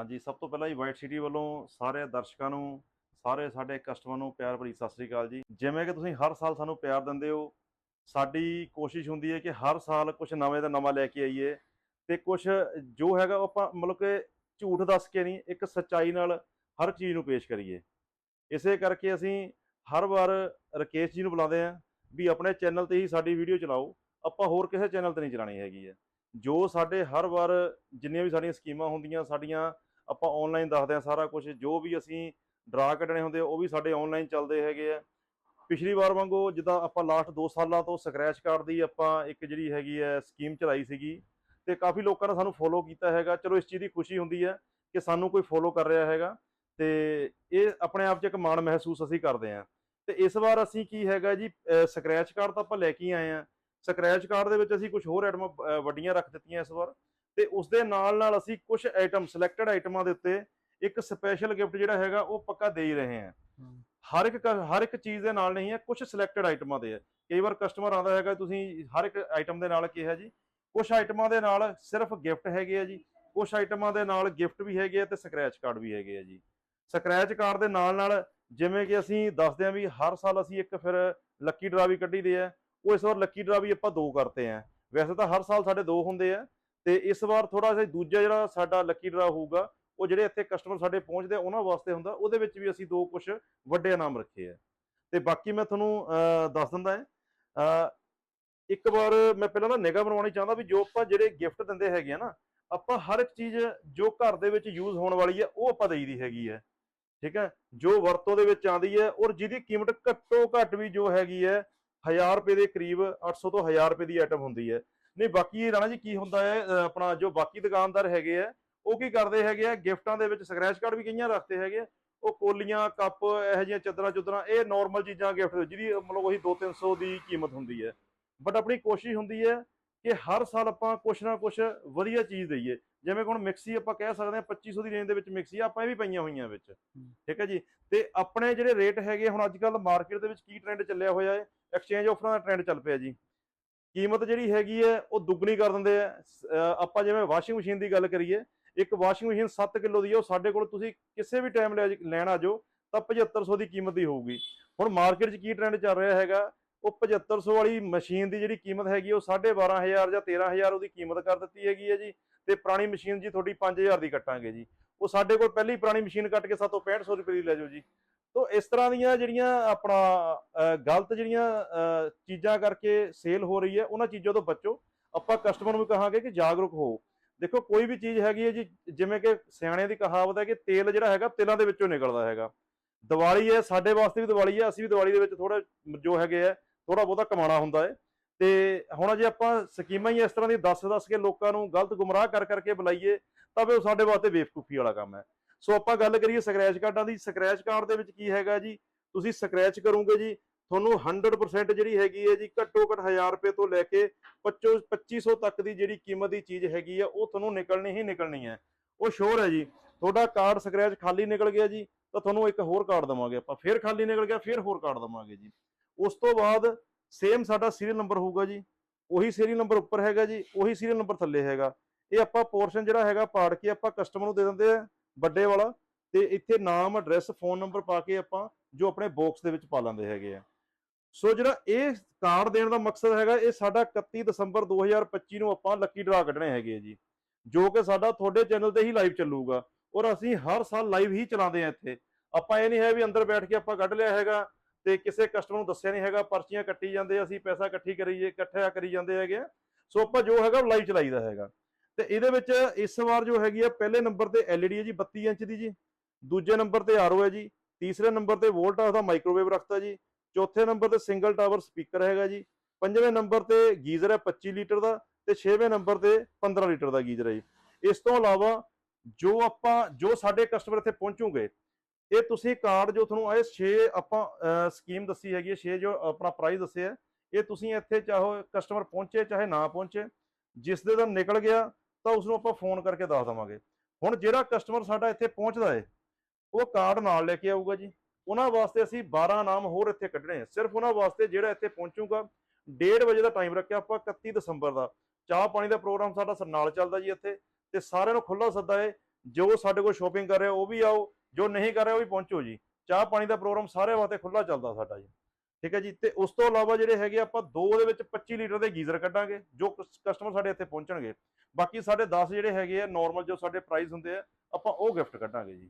ਹਾਂਜੀ, ਸਭ ਤੋਂ ਪਹਿਲਾਂ ਜੀ ਵਾਈਟ ਸਿਟੀ ਵੱਲੋਂ ਸਾਰੇ ਦਰਸ਼ਕਾਂ ਨੂੰ, ਸਾਰੇ ਸਾਡੇ ਕਸਟਮਰ ਨੂੰ ਪਿਆਰ ਭਰੀ ਸਤਿ ਸ੍ਰੀ ਅਕਾਲ ਜੀ। ਜਿਵੇਂ ਕਿ ਤੁਸੀਂ ਹਰ ਸਾਲ ਸਾਨੂੰ ਪਿਆਰ ਦਿੰਦੇ ਹੋ, ਸਾਡੀ ਕੋਸ਼ਿਸ਼ ਹੁੰਦੀ ਹੈ ਕਿ ਹਰ ਸਾਲ ਕੁਝ ਨਵੇਂ ਦਾ ਨਵਾਂ ਲੈ ਕੇ ਆਈਏ ਤੇ ਕੁਝ ਜੋ ਹੈਗਾ ਉਹ ਆਪਾਂ ਮਤਲਬ ਕਿ ਝੂਠ ਦੱਸ ਕੇ ਨਹੀਂ, ਇੱਕ ਸੱਚਾਈ ਨਾਲ ਹਰ ਚੀਜ਼ ਨੂੰ ਪੇਸ਼ ਕਰੀਏ। ਇਸੇ ਕਰਕੇ ਅਸੀਂ ਹਰ ਵਾਰ ਰਕੇਸ਼ ਜੀ ਨੂੰ ਬੁਲਾਉਂਦੇ ਆਂ ਵੀ ਆਪਣੇ ਚੈਨਲ ਤੇ ਹੀ ਸਾਡੀ ਵੀਡੀਓ ਚਲਾਓ, ਆਪਾਂ ਹੋਰ ਕਿਸੇ ਚੈਨਲ ਤੇ ਨਹੀਂ ਚਲਾਣੀ ਹੈਗੀ ਹੈ। ਜੋ ਸਾਡੇ ਹਰ ਵਾਰ ਜਿੰਨੀਆਂ ਵੀ ਸਾਡੀਆਂ ਸਕੀਮਾਂ ਹੁੰਦੀਆਂ, ਸਾਡੀਆਂ ਆਪਾਂ ਆਨਲਾਈਨ ਦੱਸਦੇ ਆ ਸਾਰਾ ਕੁਝ ਜੋ ਵੀ ਅਸੀਂ ਡਰਾ ਕੱਢਣੇ ਹੁੰਦੇ ਉਹ ਵੀ ਸਾਡੇ ਆਨਲਾਈਨ ਚੱਲਦੇ ਹੈਗੇ ਆ। ਪਿਛਲੀ ਵਾਰ ਵਾਂਗੂ ਜਿੱਦਾਂ ਆਪਾਂ ਲਾਸਟ 2 ਸਾਲਾਂ ਤੋਂ ਸਕ੍ਰੈਚ ਕਾਰਡ ਦੀ ਆਪਾਂ ਇੱਕ ਜਿਹੜੀ ਹੈਗੀ ਹੈ ਸਕੀਮ ਚਲਾਈ ਸੀਗੀ ਤੇ ਕਾਫੀ ਲੋਕਾਂ ਨੇ ਸਾਨੂੰ ਫੋਲੋ ਕੀਤਾ ਹੈਗਾ। ਚਲੋ ਇਸ ਚੀਜ਼ ਦੀ ਖੁਸ਼ੀ ਹੁੰਦੀ ਹੈ ਕਿ ਸਾਨੂੰ ਕੋਈ ਫੋਲੋ ਕਰ ਰਿਹਾ ਹੈਗਾ ਤੇ ਇਹ ਆਪਣੇ ਆਪ 'ਚ ਇੱਕ ਮਾਣ ਮਹਿਸੂਸ ਅਸੀਂ ਕਰਦੇ ਹਾਂ। ਤੇ ਇਸ ਵਾਰ ਅਸੀਂ ਕੀ ਹੈਗਾ ਜੀ ਸਕ੍ਰੈਚ ਕਾਰਡ ਤਾਂ ਆਪਾਂ ਲੈ ਕੇ ਹੀ ਆਏ ਆ ਸਕ੍ਰੈਚ ਕਾਰਡ ਦੇ ਵਿੱਚ ਅਸੀਂ ਕੁਝ ਹੋਰ ਆਈਟਮਾਂ ਵੱਡੀਆਂ ਰੱਖ ਦਿੱਤੀਆਂ ਇਸ ਵਾਰ। ਤੇ ਉਸ ਦੇ ਨਾਲ ਨਾਲ ਅਸੀਂ ਕੁਝ ਆਈਟਮ ਸਿਲੈਕਟਡ ਆਈਟਮਾਂ ਦੇ ਉੱਤੇ ਇੱਕ ਸਪੈਸ਼ਲ ਗਿਫਟ ਜਿਹੜਾ ਹੈਗਾ ਉਹ ਪੱਕਾ ਦੇ ਹੀ ਰਹੇ ਹਾਂ। ਹਰ ਇੱਕ ਹਰ ਇੱਕ ਚੀਜ਼ ਦੇ ਨਾਲ ਨਹੀਂ ਹੈ ਕੁਝ ਸਿਲੈਕਟਡ ਆਈਟਮਾਂ ਦੇ ਹੈ। ਕਈ ਵਾਰ ਕਸਟਮਰ ਆਉਂਦਾ ਹੈਗਾ ਤੁਸੀਂ ਹਰ ਇੱਕ ਆਈਟਮ ਦੇ ਨਾਲ ਕੀ ਹੈ ਜੀ। ਕੁਝ ਆਈਟਮਾਂ ਦੇ ਨਾਲ ਸਿਰਫ ਗਿਫਟ ਹੈਗੇ ਆ ਜੀ। ਕੁਝ ਆਈਟਮਾਂ ਦੇ ਨਾਲ ਗਿਫਟ ਵੀ ਹੈਗੇ ਆ ਤੇ ਸਕ੍ਰੈਚ ਕਾਰਡ ਵੀ ਹੈਗੇ ਆ ਜੀ। ਸਕ੍ਰੈਚ ਕਾਰਡ ਦੇ ਨਾਲ ਨਾਲ ਜਿਵੇਂ ਕਿ ਅਸੀਂ ਦੱਸਦੇ ਆ ਵੀ ਹਰ ਸਾਲ ਅਸੀਂ ਇੱਕ ਫਿਰ ਲੱਕੀ ਡਰਾ ਵੀ ਕੱਢੀ ਦੇ ਆ ਉਹ ਇਸ ਵਾਰ ਲੱਕੀ ਡਰਾ ਵੀ ਆਪਾਂ ਦੋ ਕਰਤੇ ਆ ਵੈਸੇ ਤਾਂ ਹਰ ਸਾਲ ਸਾਡੇ ਦੋ ਹੁੰਦੇ ਆ ਤੇ ਇਸ ਵਾਰ ਥੋੜਾ ਜਿਹਾ ਦੂਜਾ ਜਿਹੜਾ ਸਾਡਾ ਲੱਕੀ ਡਰਾ ਹੋਊਗਾ ਉਹ ਜਿਹੜੇ ਇੱਥੇ ਕਸਟਮਰ ਸਾਡੇ ਪਹੁੰਚਦੇ ਆ ਉਹਨਾਂ ਵਾਸਤੇ ਹੁੰਦਾ ਉਹਦੇ ਵਿੱਚ ਵੀ ਅਸੀਂ ਦੋ ਕੁਝ ਵੱਡੇ ਇਨਾਮ ਰੱਖੇ ਆ। ਤੇ ਬਾਕੀ ਮੈਂ ਤੁਹਾਨੂੰ ਅਹ, ਦੱਸ ਦਿੰਦਾ ਹਾਂ ਇੱਕ ਵਾਰ ਮੈਂ ਪਹਿਲਾਂ ਨਾ ਨਿਗਾਹ ਬਣਵਾਉਣੀ ਚਾਹੁੰਦਾ ਵੀ ਜੋ ਆਪਾਂ ਜਿਹੜੇ ਗਿਫਟ ਦਿੰਦੇ ਹੈਗੇ ਆ ਨਾ ਆਪਾਂ ਹਰ ਇੱਕ ਚੀਜ਼ ਜੋ ਘਰ ਦੇ ਵਿੱਚ ਯੂਜ਼ ਹੋਣ ਵਾਲੀ ਹੈ ਉਹ ਆਪਾਂ ਦੇਈਦੀ ਹੈਗੀ ਹੈ ਠੀਕ ਹੈ ਜੋ ਵਰਤੋਂ ਦੇ ਵਿੱਚ ਆਉਂਦੀ ਹੈ ਔਰ ਜਿਹਦੀ ਕੀਮਤ ਘੱਟੋ ਘੱਟ ਵੀ ਜੋ ਹੈਗੀ ਹੈ 1000 ਰੁਪਏ ਦੇ ਕਰੀਬ 800 ਤੋਂ 1000 ਰੁਪਏ ਦੀ ਆਈਟਮ ਹੁੰਦੀ ਹੈ ਨਹੀਂ ਬਾਕੀ ਰਾਣਾ ਜੀ ਕੀ ਹੁੰਦਾ ਹੈ ਆਪਣਾ ਜੋ ਬਾਕੀ ਦੁਕਾਨਦਾਰ ਹੈਗੇ ਆ ਉਹ ਕੀ ਕਰਦੇ ਹੈਗੇ ਆ ਗਿਫਟਾਂ ਦੇ ਵਿੱਚ ਸਕ੍ਰੈਚ ਕਾਰਡ ਵੀ ਕਈਆਂ ਰੱਖਦੇ ਹੈਗੇ ਆ ਉਹ ਕੋਲੀਆਂ ਕੱਪ ਇਹੋ ਜਿਹੀਆਂ ਚੱਦਰਾਂ ਚੁੱਦਰਾਂ ਇਹ ਨਾਰਮਲ ਚੀਜ਼ਾਂ ਗਿਫਟ ਜਿਹਦੀ ਮਤਲਬ ਉਹੀ 2-300 ਦੀ ਕੀਮਤ ਹੁੰਦੀ ਹੈ। ਬਟ ਆਪਣੀ ਕੋਸ਼ਿਸ਼ ਹੁੰਦੀ ਹੈ ਕਿ ਹਰ ਸਾਲ ਆਪਾਂ ਕੁਛ ਨਾ ਕੁਛ ਵਧੀਆ ਚੀਜ਼ ਦਈਏ। ਜਿਵੇਂ ਹੁਣ ਮਿਕਸੀ ਆਪਾਂ ਕਹਿ ਸਕਦੇ ਹਾਂ 2500 ਦੀ ਰੇਂਜ ਦੇ ਵਿੱਚ ਮਿਕਸੀ ਆਪਾਂ ਇਹ ਵੀ ਪਈਆਂ ਹੋਈਆਂ ਵਿੱਚ। ਠੀਕ ਹੈ ਜੀ? ਤੇ ਆਪਣੇ ਜਿਹੜੇ ਰੇਟ ਹੈਗੇ ਹੁਣ ਅੱਜ ਕੱਲ ਮਾਰਕੀਟ ਦੇ ਵਿੱਚ ਕੀ ਟ੍ਰੈਂਡ ਚੱਲਿਆ ਹੋਇਆ ਹੈ? ਐਕਸਚੇਂਜ ਆਫਰਾਂ ਦਾ ਟ੍ਰੈਂਡ ਚੱਲ ਪਿਆ ਜੀ। ਕੀਮਤ ਜਿਹੜੀ ਹੈਗੀ ਹੈ, ਉਹ ਦੁੱਗਣੀ ਕਰ ਦਿੰਦੇ ਆ। ਆਪਾਂ ਜਿਵੇਂ ਵਾਸ਼ਿੰਗ ਮਸ਼ੀਨ ਦੀ ਗੱਲ ਕਰੀਏ, ਇੱਕ ਵਾਸ਼ਿੰਗ ਮਸ਼ੀਨ 7 ਕਿਲੋ ਦੀ ਹੈ ਉਹ ਸਾਡੇ ਕੋਲ ਤੁਸੀਂ ਕਿਸੇ ਵੀ ਟਾਈਮ ਲੈਣ ਆ ਜਾਓ, ਤਾਂ 7500 ਦੀ ਕੀਮਤ ਦੀ ਹੋਊਗੀ। ਹੁਣ ਮਾਰਕੀਟ 'ਚ ਕੀ ਟ੍ਰੈਂਡ ਚੱਲ ਰਿਹਾ ਹੈਗਾ? ਉਹ 7500 ਵਾਲੀ ਮਸ਼ੀਨ ਦੀ ਜਿਹੜੀ ਕੀਮਤ ਹੈਗੀ, ਉਹ 12500 ਜਾਂ 13000 ਉਹਦੀ ਕੀਮਤ ਕਰ ਦਿੱਤੀ ਹੈਗੀ ਹੈ ਜੀ। ਤੇ ਪੁਰਾਣੀ ਮਸ਼ੀਨ ਜੀ, ਤੁਹਾਡੀ 5000 ਦੀ ਕੱਟਾਂਗੇ ਜੀ। ਉਹ ਸਾਡੇ ਕੋਲ ਪਹਿਲੀ ਪੁਰਾਣੀ ਮਸ਼ੀਨ ਕੱਟ ਕੇ ਸਾਤੋਂ 6500 ਰੁਪਏ ਦੀ ਲੈ ਜਾਓ ਜੀ। ਤੋ ਇਸ ਤਰ੍ਹਾਂ ਦੀਆਂ ਜਿਹੜੀਆਂ ਆਪਣਾ ਗਲਤ ਜਿਹੜੀਆਂ ਚੀਜ਼ਾਂ ਕਰਕੇ ਸੇਲ ਹੋ ਰਹੀ ਹੈ, ਉਹਨਾਂ ਚੀਜ਼ਾਂ ਤੋਂ ਬਚੋ। ਆਪਾਂ ਕਸਟਮਰ ਨੂੰ ਵੀ ਕਹਾਂਗੇ ਕਿ ਜਾਗਰੂਕ ਹੋ। ਦੇਖੋ, ਕੋਈ ਵੀ ਚੀਜ਼ ਹੈਗੀ ਹੈ ਜੀ, ਜਿਵੇਂ ਕਿ ਸਿਆਣਿਆਂ ਦੀ ਕਹਾਵਤ ਹੈ ਕਿ ਤੇਲ ਜਿਹੜਾ ਹੈਗਾ, ਤਿਲਾਂ ਦੇ ਵਿੱਚੋਂ ਨਿਕਲਦਾ ਹੈਗਾ। ਦੀਵਾਲੀ ਹੈ, ਸਾਡੇ ਵਾਸਤੇ ਵੀ ਦੀਵਾਲੀ ਹੈ, ਅਸੀਂ ਵੀ ਦੀਵਾਲੀ ਦੇ ਵਿੱਚ ਥੋੜਾ ਜੋ ਹੈਗੇ ਆ ਥੋੜਾ ਬਹੁਤਾ ਕਮਾਣਾ ਹੁੰਦਾ ਹੈ। ਤੇ ਹੁਣ ਜੇ ਆਪਾਂ ਸਕੀਮਾਂ ਹੀ ਇਸ ਤਰ੍ਹਾਂ ਦੀ ਦੱਸ ਦੱਸ ਕੇ ਲੋਕਾਂ ਨੂੰ ਗਲਤ ਗੁੰਮਰਾਹ ਕਰ ਕਰਕੇ ਬੁਲਾਈਏ, ਤਾਂ ਵੀ ਉਹ ਸਾਡੇ ਵਾਸਤੇ ਬੇਵਕੂਫੀ ਵਾਲਾ ਕੰਮ ਹੈ। ਸੋ ਆਪਾਂ ਗੱਲ ਕਰੀਏ ਸਕ੍ਰੈਚ ਕਾਰਡਾਂ ਦੀ ਸਕ੍ਰੈਚ ਕਾਰਡ ਦੇ ਵਿੱਚ ਕੀ ਹੈਗਾ ਜੀ? ਤੁਸੀਂ ਸਕ੍ਰੈਚ ਕਰੋਗੇ ਜੀ, ਤੁਹਾਨੂੰ 100% ਜਿਹੜੀ ਹੈਗੀ ਹੈ ਜੀ ਘੱਟੋ ਘੱਟ 1000 ਰੁਪਏ ਤੋਂ ਲੈ ਕੇ 25 2500 ਤੱਕ ਦੀ ਜਿਹੜੀ ਕੀਮਤ ਦੀ ਚੀਜ਼ ਹੈਗੀ ਆ, ਉਹ ਤੁਹਾਨੂੰ ਨਿਕਲਣੀ ਹੀ ਨਿਕਲਣੀ ਹੈ। ਉਹ ਸ਼ੋਰ ਹੈ ਜੀ, ਤੁਹਾਡਾ ਕਾਰਡ ਸਕ੍ਰੈਚ ਖਾਲੀ ਨਿਕਲ ਗਿਆ ਜੀ, ਤਾਂ ਤੁਹਾਨੂੰ ਇੱਕ ਹੋਰ ਕਾਰਡ ਦਵਾਂਗੇ ਆਪਾਂ, ਫਿਰ ਖਾਲੀ ਨਿਕਲ ਗਿਆ, ਫਿਰ ਹੋਰ ਕਾਰਡ ਦਵਾਂਗੇ ਜੀ। ਉਸ ਤੋਂ ਬਾਅਦ ਸੇਮ ਸਾਡਾ ਸੀਰੀਅਲ ਨੰਬਰ ਹੋਊਗਾ ਜੀ, ਉਹੀ ਸੀਰੀਅਲ ਨੰਬਰ ਉੱਪਰ ਹੈਗਾ ਜੀ, ਉਹੀ ਸੀਰੀਅਲ ਨੰਬਰ ਥੱਲੇ ਹੈਗਾ। ਇਹ ਆਪਾਂ ਪੋਰਸ਼ਨ ਜਿਹੜਾ ਹੈਗਾ ਪਾੜ ਕੇ ਆਪਾਂ ਕਸਟਮਰ ਨੂੰ ਦੇ ਦਿੰਦੇ ਆ। ਵੱਡੇ ਵਾਲਾ, ਤੇ ਇੱਥੇ ਨਾਮ ਐਡਰੈਸ ਫੋਨ ਨੰਬਰ ਪਾ ਕੇ ਆਪਾਂ ਜੋ ਆਪਣੇ ਬਾਕਸ ਦੇ ਵਿੱਚ ਪਾ ਲੈਂਦੇ ਹੈਗੇ ਆ। ਸੋ ਜਿਹੜਾ ਇਹ ਕਾਰਡ ਦੇਣ ਦਾ ਮਕਸਦ ਹੈਗਾ, ਇਹ ਸਾਡਾ 31 ਦਸੰਬਰ 2025 ਨੂੰ ਆਪਾਂ ਲੱਕੀ ਡਰਾ ਕੱਢਣੇ ਹੈਗੇ ਆ ਜੀ। ਜੋ ਕਿ ਸਾਡਾ ਤੁਹਾਡੇ ਚੈਨਲ ਤੇ ਹੀ ਲਾਈਵ ਚੱਲੂਗਾ, ਔਰ ਅਸੀਂ ਹਰ ਸਾਲ ਲਾਈਵ ਹੀ ਚਲਾਉਂਦੇ ਆ ਇੱਥੇ। ਆਪਾਂ ਇਹ ਨਹੀਂ ਹੈ ਵੀ ਅੰਦਰ ਬੈਠ ਕੇ ਆਪਾਂ ਕੱਢ ਲਿਆ ਹੈਗਾ, ਤੇ ਕਿਸੇ ਕਸਟਮਰ ਨੂੰ ਦੱਸਿਆ ਨਹੀਂ ਹੈਗਾ, ਪਰਚੀਆਂ ਕੱਟੀ ਜਾਂਦੇ ਅਸੀਂ ਪੈਸਾ ਇਕੱਠੀ ਕਰੀਏ ਇਕੱਠਾ ਕਰੀ ਜਾਂਦੇ ਹੈਗੇ ਆ। ਸੋ ਆਪਾਂ ਜੋ ਹੈਗਾ ਲਾਈਵ ਚਲਾਈਦਾ ਹੈਗਾ। ਤੇ ਇਹਦੇ ਵਿੱਚ ਇਸ ਵਾਰ ਜੋ ਹੈਗੀ ਆ, ਪਹਿਲੇ ਨੰਬਰ ਤੇ LED ਹੈ ਜੀ 32 ਇੰਚ ਦੀ ਜੀ, ਦੂਜੇ ਨੰਬਰ ਤੇ ਆਰਓ ਹੈ ਜੀ, ਤੀਸਰੇ ਨੰਬਰ ਤੇ ਵੋਲਟਾਸ ਦਾ ਮਾਈਕ੍ਰੋਵੇਵ ਰੱਖਤਾ ਜੀ, ਚੌਥੇ ਨੰਬਰ ਤੇ ਸਿੰਗਲ ਟਾਵਰ ਸਪੀਕਰ ਹੈਗਾ ਜੀ, ਪੰਜਵੇਂ ਨੰਬਰ ਤੇ ਗੀਜ਼ਰ ਹੈ 25 ਲੀਟਰ ਦਾ ਤੇ ਛੇਵੇਂ ਨੰਬਰ ਤੇ 15 ਲੀਟਰ ਦਾ ਗੀਜ਼ਰ ਹੈ ਜੀ। ਇਸ ਤੋਂ ਇਲਾਵਾ ਜੋ ਆਪਾਂ, ਜੋ ਸਾਡੇ ਕਸਟਮਰ ਇੱਥੇ ਪਹੁੰਚੂਗੇ, ਇਹ ਤੁਸੀਂ ਕਾਰਡ ਜੋ ਤੁਹਾਨੂੰ ਇਹ 6 ਆਪਾਂ ਸਕੀਮ ਦੱਸੀ ਹੈਗੀ ਹੈ 6 ਜੋ ਆਪਣਾ ਪ੍ਰਾਈਸ ਦੱਸਿਆ, ਇਹ ਤੁਸੀਂ ਇੱਥੇ ਚਾਹੋ ਕਸਟਮਰ ਪਹੁੰਚੇ, ਚਾਹੇ ਨਾ ਪਹੁੰਚੇ, ਜਿਸ ਦੇ ਦਾ ਨਿਕਲ ਗਿਆ ਤਾਂ ਉਸ ਨੂੰ ਆਪਾਂ ਫੋਨ ਕਰਕੇ ਦੱਸ ਦਵਾਂਗੇ। ਹੁਣ ਜਿਹੜਾ ਕਸਟਮਰ ਸਾਡਾ ਇੱਥੇ ਪਹੁੰਚਦਾ ਏ, ਉਹ ਕਾਰਡ ਨਾਲ ਲੈ ਕੇ ਆਊਗਾ ਜੀ। ਉਹਨਾਂ ਵਾਸਤੇ ਅਸੀਂ 12 ਨਾਮ ਹੋਰ ਇੱਥੇ ਕੱਢਣੇ ਆ। ਸਿਰਫ ਉਹਨਾਂ ਵਾਸਤੇ ਜਿਹੜਾ ਇੱਥੇ ਪਹੁੰਚੂਗਾ 1:30 ਵਜੇ ਦਾ ਟਾਈਮ ਰੱਖਿਆ ਆਪਾਂ 31 ਦਸੰਬਰ ਦਾ। ਚਾਹ ਪਾਣੀ ਦਾ ਪ੍ਰੋਗਰਾਮ ਸਾਡਾ ਸ- ਨਾਲ ਚੱਲਦਾ ਜੀ ਇੱਥੇ। ਤੇ ਸਾਰਿਆਂ ਨੂੰ ਖੁੱਲਾ ਸੱਦਾ ਏ, ਜੋ ਸਾਡੇ ਕੋਲ ਸ਼ੋਪਿੰਗ ਕਰ ਰਿਹਾ ਉਹ ਵੀ ਆਓ, ਜੋ ਨਹੀਂ ਕਰ ਰਿਹਾ ਉਹ ਵੀ ਪਹੁੰਚੋ ਜੀ। ਚਾਹ ਪਾਣੀ ਦਾ ਪ੍ਰੋਗਰਾਮ ਸਾਰੇ ਵਾਸਤੇ ਖੁੱਲਾ ਚੱਲਦਾ ਸਾਡਾ ਜੀ। ਠੀਕ ਹੈ ਜੀ? ਤੇ ਉਸ ਤੋਂ ਇਲਾਵਾ ਜਿਹੜੇ ਹੈਗੇ ਆਪਾਂ ਦੋ ਦੇ ਵਿੱਚ 25 ਲੀਟਰ ਦੇ ਗੀਜ਼ਰ ਕੱਢਾਂਗੇ, ਜੋ ਕਸਟਮਰ ਸਾਡੇ ਇੱਥੇ ਪਹੁੰਚਣਗੇ। ਬਾਕੀ ਸਾਡੇ 10 ਜਿਹੜੇ ਹੈਗੇ ਆ ਨਾਰਮਲ ਜੋ ਸਾਡੇ ਪ੍ਰਾਈਸ ਹੁੰਦੇ ਆ, ਆਪਾਂ ਉਹ ਗਿਫਟ ਕੱਢਾਂਗੇ ਜੀ।